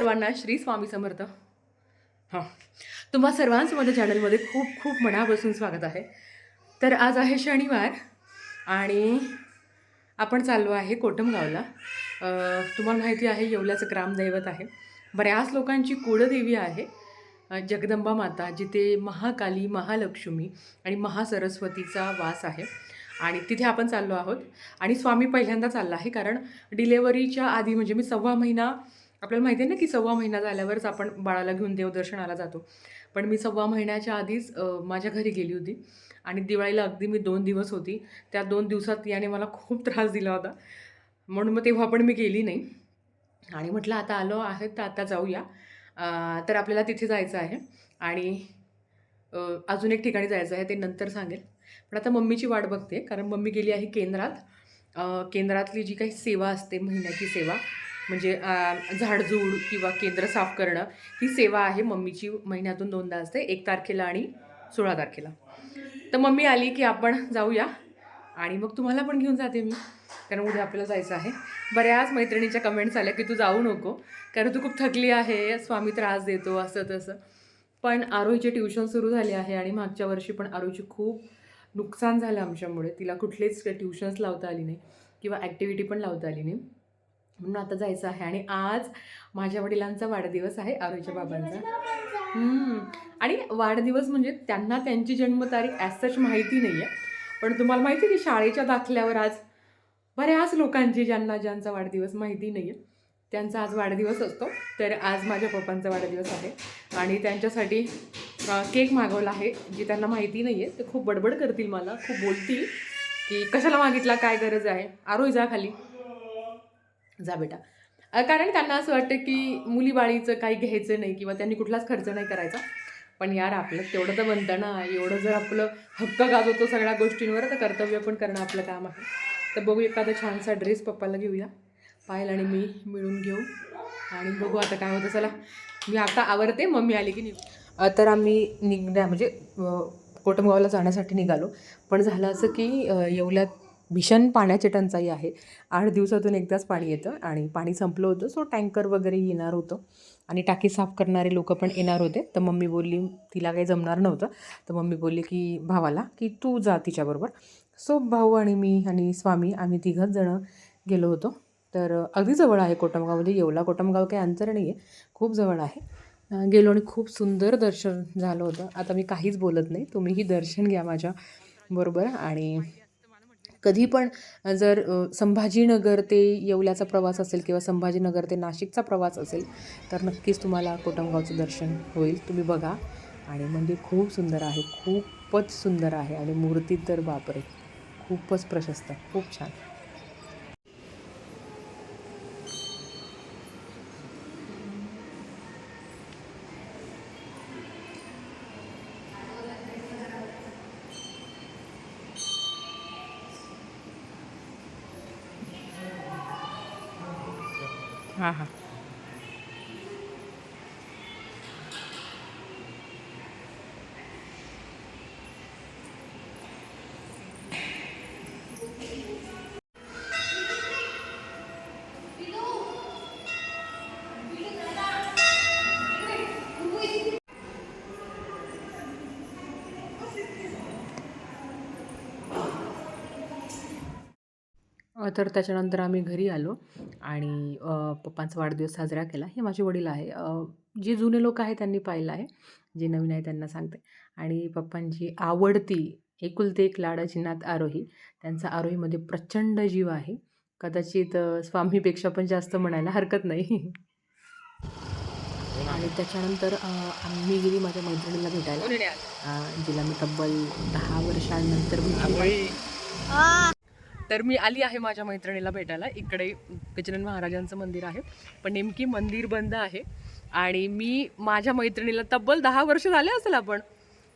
सर्वांना श्री स्वामी समर्थ. हां. तुम्हा सर्वांचं माझ्या चॅनलमध्ये खूप खूप मनापासून स्वागत आहे. तर आज आहे शनिवार आणि आपण चाललो आहे कोटमगावला. तुम्हाला माहिती आहे येवल्याचं ग्रामदैवत आहे. बऱ्याच लोकांची कुळदेवी आहे. जगदंबा माता जिथे महाकाली महालक्ष्मी आणि महासरस्वतीचा वास आहे. आणि तिथे आपण चाललो आहोत. आणि स्वामी पहिल्यांदा चालला आहे कारण डिलेवरीच्या आधी म्हणजे मी सव्वा महिना आपल्याला माहिती आहे ना की सव्वा महिना झाल्यावरच आपण बाळाला घेऊन देवदर्शनाला जातो. पण मी सव्वा महिन्याच्या आधीच माझ्या घरी गेली होती आणि दिवाळीला अगदी मी दोन दिवस होती. त्या दोन दिवसात याने मला खूप त्रास दिला होता. म्हणून मग तेव्हा पण मी गेली नाही. आणि म्हटलं आता आलो आहे तर आता जाऊया. तर आपल्याला तिथे जायचं आहे. आणि अजून एक ठिकाणी जायचं आहे ते नंतर सांगेल. पण आता मम्मीची वाट बघते कारण मम्मी गेली आहे केंद्रात. केंद्रातली जी काही सेवा असते महिन्याची सेवा म्हणजे झाडझूड किंवा केंद्र साफ करणं ही सेवा आहे मम्मीची. महिन्यातून दोनदा असते एक तारखेला आणि सोळा तारखेला. तर मम्मी आली की आपण जाऊया. आणि मग तुम्हाला पण घेऊन जाते मी कारण उद्या आपल्याला जायचं आहे. बऱ्याच मैत्रिणीच्या कमेंट्स आल्या की तू जाऊ नको कारण तू खूप थकली आहे स्वामी त्रास देतो असं तसं. पण आरोहीचे ट्युशन सुरू झाले आहे आणि मागच्या वर्षी पण आरोहीची खूप नुकसान झालं आमच्यामुळे. तिला कुठलेच ट्युशन्स लावता आली नाही किंवा ॲक्टिव्हिटी पण लावता आली नाही. म्हणून आता जायचं आहे. आणि आज माझ्या वडिलांचा वाढदिवस आहे आरोहीच्या बाबांचा. आणि वाढदिवस म्हणजे त्यांना त्यांची जन्मतारीख ॲज सच माहिती नाही आहे पण तुम्हाला माहिती आहे की शाळेच्या दाखल्यावर आज बऱ्याच लोकांची ज्यांना ज्यांचा वाढदिवस माहिती नाही आहे त्यांचा आज वाढदिवस असतो. तर आज माझ्या पप्पांचा वाढदिवस आहे. आणि त्यांच्यासाठी केक मागवला आहे जी त्यांना माहिती नाही आहे ते खूप बडबड करतील मला खूप बोलतील की कशाला मागितला काय गरज आहे? आरोही जा खाली. जा बेटा. कारण त्यांना असं वाटतं की मुलीबाळीचं काही घ्यायचं नाही किंवा त्यांनी कुठलाच खर्च नाही करायचा. पण यार आपलं तेवढं तर बनतं ना. एवढं जर आपलं हक्क गाजवतो सगळ्या गोष्टींवर तर कर्तव्य पण करणं आपलं काम आहे. तर बघू एखादा छानसा ड्रेस पप्पाला घेऊया. पायल आणि मी मिळून घेऊ आणि बघू आता काय होतं. चला मी आता आवरते मम्मी आली की निघू. तर आम्ही निघण्या म्हणजे कोटमगावला जाण्यासाठी निघालो. पण झालं असं की येवल्यात भीषण पाण्याची टंचाई आहे. आठ दिवसातून एकदाच पाणी येतं आणि पाणी संपलं होतं सो टँकर वगैरे येणार होतं. आणि टाकी साफ करणारे लोक पण येणार होते. तर मम्मी बोलली तिला काही जमणार नव्हतं. तर मम्मी बोलली की भावाला की तू जा तिच्याबरोबर. सो भाऊ आणि मी आणि स्वामी आम्ही तिघंच जणं गेलो होतो. तर अगदी जवळ आहे कोटमगाव म्हणजे येवला कोटमगाव काही अंतर नाही आहे खूप जवळ आहे. गेलो आणि खूप सुंदर दर्शन झालं होतं. आता मी काहीच बोलत नाही. तुम्हीही दर्शन घ्या माझ्या बरोबर आणि कधी पण जर संभाजीनगर ते येवल्याचा प्रवास असेल किंवा संभाजीनगर ते नाशिकचा प्रवास असेल तर नक्कीच तुम्हाला कोटमगावचं दर्शन होईल. तुम्ही बघा. आणि मंदिर खूप सुंदर आहे. खूपच सुंदर आहे. आणि मूर्ती तर बापरे! खूपच प्रशस्त. खूप छान. हां हां तर त्याच्यानंतर आम्ही घरी आलो आणि पप्पांचा वाढदिवस साजरा केला. हे माझे वडील आहे. जे जुने लोक आहेत त्यांनी पाहिलं आहे. जे नवीन आहे त्यांना सांगते. आणि पप्पांची आवडती एकुलते एक लाडाची नात आरोही. त्यांचा आरोहीमध्ये प्रचंड जीव आहे. कदाचित स्वामीपेक्षा पण जास्त म्हणायला हरकत नाही. आणि त्याच्यानंतर आम्ही गेली माझ्या मैत्रिणीला भेटायला. जिला मी तब्बल दहा वर्षांनंतर भेटली. तर मी आली आहे माझ्या मैत्रिणीला भेटायला. इकडे गजानन महाराजांचं मंदिर आहे. पण नेमकी मंदिर बंद आहे. आणि मी माझ्या मैत्रिणीला तब्बल दहा वर्ष झाले असेल आपण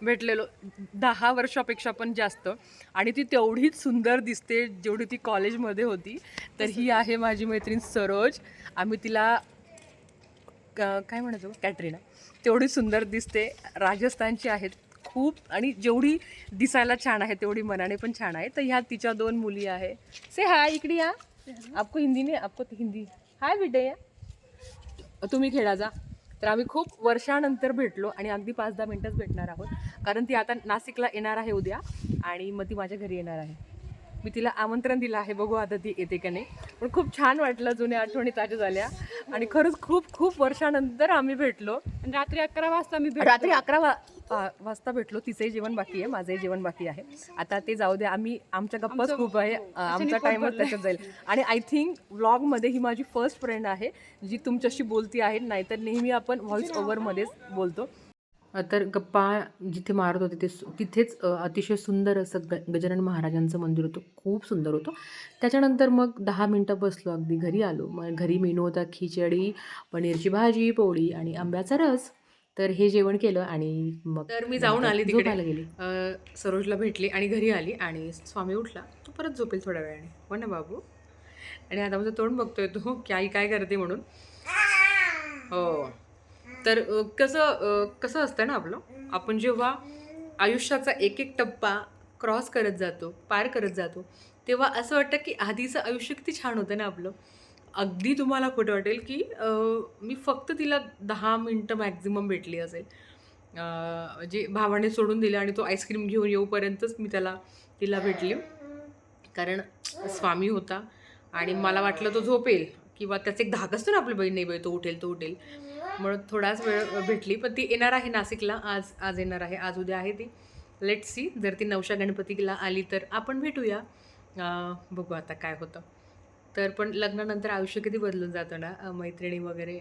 भेटलेलो. दहा वर्षापेक्षा पण जास्त. आणि ती तेवढीच सुंदर दिसते जेवढी ती कॉलेजमध्ये होती. तर ही आहे माझी मैत्रीण सरोज. आम्ही तिला क- काय म्हणायचो? कॅटरीना. तेवढी सुंदर दिसते. राजस्थानची आहेत. खूप आणि जेवढी दिसायला छान आहे तेवढी मनाने पण छान आहे. तर ह्या तिच्या दोन मुली आहे. से हाय इकडे या. आपको हिंदी नाही आपको तो हिंदी. हाय बेटे या तुम्ही खेळा जा. तर आम्ही खूप वर्षानंतर भेटलो आणि अगदी पाच दहा मिनटंच भेटणार आहोत. कारण ती आता नाशिकला येणार आहे उद्या आणि मग ती माझ्या घरी येणार आहे. मी तिला आमंत्रण दिलं आहे बघू आता ती येते का नाही. पण खूप छान वाटलं जुन्या आठवणी ताज्या झाल्या. आणि खरंच खूप खूप वर्षानंतर आम्ही भेटलो. आणि रात्री अकरा वाजता मी रात्री अकरा वा आ- वाजता भेटलो. तिचंही जेवण बाकी आहे माझंही जेवण बाकी आहे. आता ते जाऊ दे आम्ही आमच्या गप्पाच आमचं- खूप आहे. हो, आमचा पोट त्याच्यात जाईल. आणि आय थिंक व्लॉगमध्ये ही माझी फर्स्ट फ्रेंड आहे जी तुमच्याशी बोलती आहे. नाहीतर नेहमी आपण व्हॉइस ओव्हरमध्येच बोलतो. तर गप्पा जिथे मारत होते ते तिथेच अतिशय सुंदर असं ग गजानन महाराजांचं मंदिर होतं. खूप सुंदर होतं. त्याच्यानंतर मग दहा मिनटं बसलो अगदी घरी आलो. मग घरी मेनू होता खिचडी पनीरची भाजी पोळी आणि आंब्याचा रस. तर हे जेवण केलं आणि मग तर मी जाऊन आली तिकडे. झोपायला गेली. सरोजला भेटली आणि घरी आली आणि स्वामी उठला. तो परत झोपेल थोड्या वेळाने. हो ना बाबू? आणि आता माझं तोंड बघतोय तो की आई काय करते म्हणून. हो. तर अ, कसं अ, कसं असतं ना आपलं? आपण जेव्हा आयुष्याचा एक एक टप्पा क्रॉस करत जातो पार करत जातो तेव्हा असं वाटतं की आधीचं आयुष्य किती छान होतं ना आपलं. अगदी तुम्हाला खोटं वाटेल की मी फक्त तिला दहा मिनटं मॅक्झिमम भेटली असेल. म्हणजे भावाने सोडून दिलं आणि तो आईस्क्रीम घेऊन येऊपर्यंतच मी त्याला तिला भेटली. कारण स्वामी होता आणि मला वाटलं तो झोपेल किंवा त्याचा एक धाक असतो ना आपली बहीण नाही बाई तो उठेल तो उठेल. म्हणून थोडाच वेळ भेटली पण ती येणार आहे नाशिकला आज आज येणार आहे आज उद्या आहे ती. लेट सी जर ती नवशा गणपतीला आली तर आपण भेटूया. बघू आता काय होतं. तर पण लग्नानंतर आयुष्य किती बदलून जातं ना मैत्रिणी वगैरे.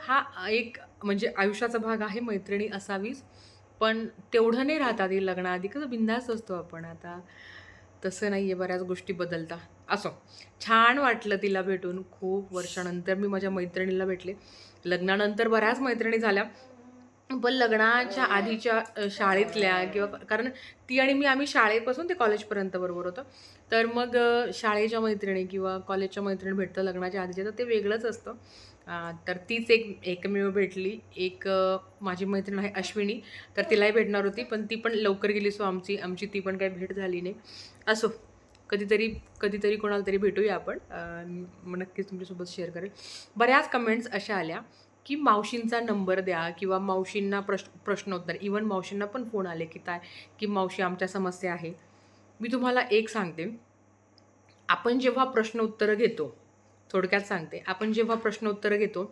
हा एक म्हणजे आयुष्याचा भाग आहे मैत्रिणी असावीच पण तेवढं नाही राहत आधी लग्नाआधी. कसं बिंदास असतो आपण आता. तसं नाही आहे बऱ्याच गोष्टी बदलता. असो. छान वाटलं तिला भेटून खूप वर्षानंतर मी माझ्या मैत्रिणीला भेटले. लग्नानंतर बऱ्याच मैत्रिणी झाल्या. पण लग्नाच्या आधीच्या शाळेतल्या किंवा कारण ती आणि मी आम्ही शाळेपासून ते कॉलेजपर्यंत बरोबर होतं. तर मग शाळेच्या मैत्रिणी किंवा कॉलेजच्या मैत्रिणी भेटतं लग्नाच्या आधीच्या तर ते वेगळंच असतं. तर तीच एक एकमेव भेटली. एक माझी मैत्रीण आहे अश्विनी तर तिलाही भेटणार होती पण ती पण लवकर गेली सो आमची आमची ती पण काही भेट झाली नाही. असो कधीतरी कधीतरी कोणाला तरी भेटूया आपण. मग नक्कीच तुमच्यासोबत शेअर करेल. बऱ्याच कमेंट्स अशा आल्या. की मावशींचा नंबर द्या किंवा मावशींना प्रश्न प्रश्नोत्तर. इवन मावशींना पण फोन आले की काय की मावशी आमच्या समस्या आहे. मी तुम्हाला एक सांगते. आपण जेव्हा प्रश्न उत्तरं घेतो थोडक्यात सांगते. आपण जेव्हा प्रश्न उत्तरं घेतो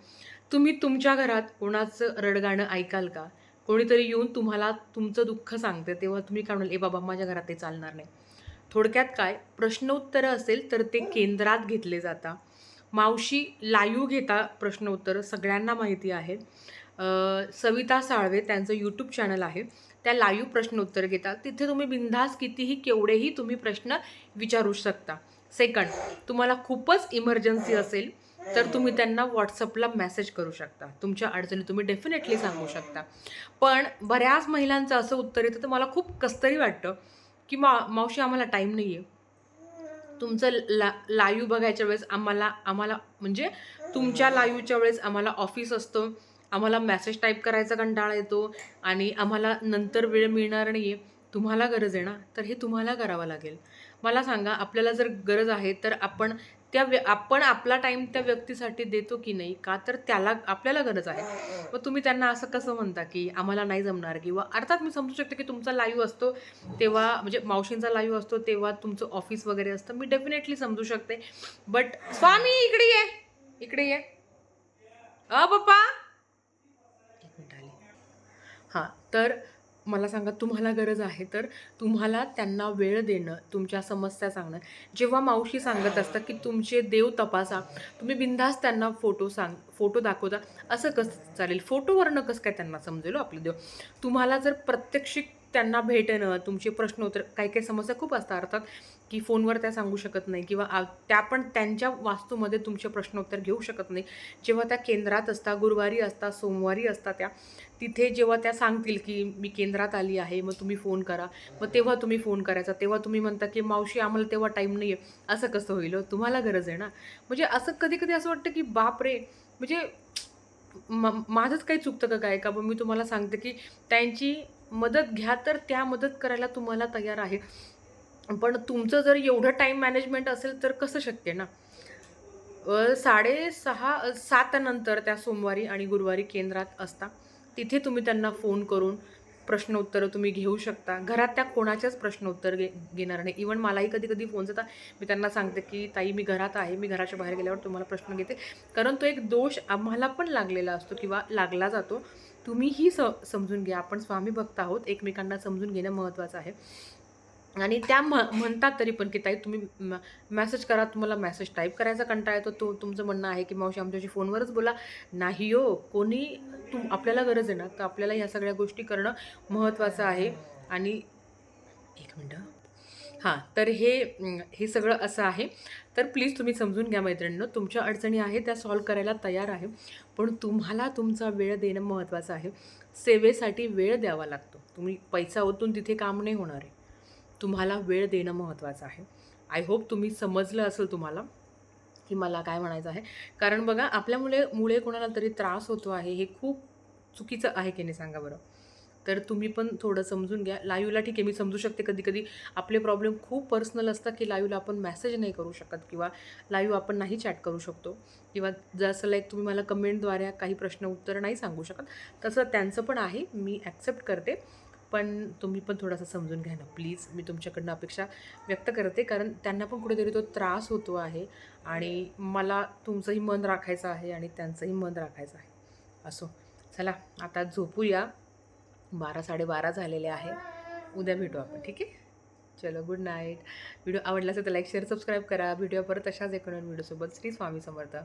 तुम्ही तुमच्या घरात कोणाचं रडगाणं ऐकाल का? कोणीतरी येऊन तुम्हाला तुमचं दुःख सांगते तेव्हा तुम्ही काय म्हणाल ए बाबा माझ्या घरात ते चालणार नाही. थोडक्यात काय? प्रश्नोत्तरं असेल तर ते केंद्रात घेतले जातात मावशी लाईव्ह घेता प्रश्नोत्तर सगळ्यांना माहिती आहे. सविता साळवे त्यांचं यूट्यूब चॅनल आहे. त्या लाईव्ह प्रश्न उत्तर घेतात तिथे तुम्ही बिनधास कितीही केवढेही तुम्ही प्रश्न विचारू शकता. सेकंड तुम्हाला खूपच इमर्जन्सी असेल तर तुम्ही त्यांना व्हॉट्सअपला मेसेज करू शकता. तुमच्या अडचणी तुम्ही डेफिनेटली सांगू शकता. पण बऱ्याच महिलांचं असं उत्तर येतं तर मला खूप कसतरी वाटतं की मा मावशी आम्हाला टाईम नाही आहे तुमचं ला लाईव्ह बघायच्या वेळेस आम्हाला आम्हाला म्हणजे तुमच्या लाईव्हच्या वेळेस आम्हाला ऑफिस असतं. आम्हाला मेसेज टाईप करायचा कंटाळा येतो आणि आम्हाला नंतर वेळ मिळणार नाही आहे तुम्हाला गरज आहे ना? तर हे तुम्हाला करावं लागेल. मला सांगा आपल्याला जर गरज आहे तर आपण त्या व्य आपण आपला टाईम त्या व्यक्तीसाठी देतो की नाही का तर त्याला आपल्याला गरज आहे. मग तुम्ही त्यांना असं कसं म्हणता की आम्हाला नाही जमणार किंवा अर्थात मी समजू शकते की तुमचा लाईव्ह असतो तेव्हा म्हणजे मावशींचा लाईव्ह असतो तेव्हा तुमचं ऑफिस वगैरे असतं. मी डेफिनेटली समजू शकते. बट स्वामी इकडे ये. इकडे ये. अ पप्पा. एक मिनिट आली. हां तर मला सांगा तुम्हाला गरज आहे तर तुम्हाला त्यांना वेळ देणं तुमच्या समस्या सांगणं. जेव्हा मावशी सांगत असतात की तुमचे देव तपासा तुम्ही बिनधास्त त्यांना फोटो सांग फोटो दाखवता असं कसं चालेल? फोटोवरनं कसं काय त्यांना समजेल हो आपलं देव? तुम्हाला जर प्रत्यक्षिक त्यांना भेटणं तुमचे प्रश्न उत्तर काही काही समस्या खूप असतात. अर्थात की फोनवर त्या सांगू शकत नाही किंवा त्या पण त्यांच्या वास्तूमध्ये तुमचे प्रश्नोत्तर घेऊ शकत नाही. जेव्हा त्या केंद्रात असतात गुरुवारी असतात सोमवारी असतात त्या तिथे जेव्हा त्या सांगतील की मी केंद्रात आली आहे मग तुम्ही फोन करा. मग तेव्हा तुम्ही फोन करायचा. तेव्हा तुम्ही म्हणता की मावशी आम्हाला तेव्हा टाईम नाही आहे असं कसं होईल हो? तुम्हाला गरज आहे ना? म्हणजे असं कधी कधी असं वाटतं की बाप रे! म्हणजे म माझंच काही चुकतं का काय? का पण मी तुम्हाला सांगते की त्यांची मदत घ्या तर त्या मदत करायला तुम्हाला तयार आहे. पण तुमचं जर एवढं टाईम मॅनेजमेंट असेल तर कसं शक्य ना? साडेसहा सातनंतर सात नंतर त्या सोमवारी आणि गुरुवारी केंद्रात असता. तिथे तुम्ही त्यांना फोन करून प्रश्न उत्तरं तुम्ही घेऊ शकता. घरात त्या कोणाच्याच प्रश्न उत्तर घे घेणार नाही. इवन मलाही कधी कधी फोन येतात. मी त्यांना सांगते की ताई मी घरात आहे. मी घराच्या बाहेर गेल्यावर तुम्हाला प्रश्न घेते. कारण तो एक दोष आम्हाला पण लागलेला असतो किंवा लागला जातो. तुम्हीही स समजून घ्या. आपण स्वामी भक्त आहोत. एकमेकांना समजून घेणं महत्त्वाचं आहे. आणि त्या म म्हणतात तरी पण की ताई तुम्ही मॅसेज करा तुम्हाला मॅसेज टाईप करायचा कंटाळा येतो. तो तुमचं म्हणणं आहे की मावशी आमच्याशी फोनवरच बोला. नाही हो कोणी तुम आपल्याला गरज आहे ना तर आपल्याला ह्या सगळ्या गोष्टी करणं महत्त्वाचं आहे. आणि एक मिनटं हां. तर हे हे सगळं असं आहे. तर प्लीज तुम्ही समजून घ्या मैत्रिणींनो तुमच्या अडचणी आहे त्या सॉल्व करायला तयार आहे. पण तुम्हाला तुमचा वेळ देणं महत्त्वाचं आहे. सेवेसाठी वेळ द्यावा लागतो. तुम्ही पैसा ओतून तिथे काम नाही होणार आहे. तुम्हाला वेळ देणं महत्त्वाचं आहे. आय होप तुम्ही समजलं असेल तुम्हाला की मला काय म्हणायचं आहे. कारण बघा आपल्यामुळे मुळे कोणाला तरी त्रास होतो आहे हे खूप चुकीचं आहे की नाही सांगा बरं. तर तुम्ही पण थोडं समजून घ्या. लाईव्हला ठीक आहे मी समजू शकते कधी कधी आपले प्रॉब्लेम खूप पर्सनल असतात की लाईव्हला आपण मेसेज नाही करू शकत किंवा लाईव्ह आपण नाही चॅट करू शकतो. किंवा जसं लाईक तुम्ही मला कमेंटद्वारे काही प्रश्न उत्तर नाही सांगू शकत तसं त्यांचं पण आहे. मी ॲक्सेप्ट करते. पण तुम्ही पण थोडंसं समजून घ्या ना प्लीज. मी तुमच्याकडनं अपेक्षा व्यक्त करते कारण त्यांना पण कुठेतरी तो त्रास होतो आहे आणि मला तुमचंही मन राखायचं आहे आणि त्यांचंही मन राखायचं आहे. असो. चला आता झोपूया. बारा साडेबारा झालेले आहे. उद्या भेटू आपण ठीक आहे? चलो गुड नाईट व्हिडिओ आवडला असेल तर लाईक शेअर सबस्क्राईब करा. व्हिडिओ परत अशाच एकोण व्हिडिओसोबत. श्री स्वामी समर्थ.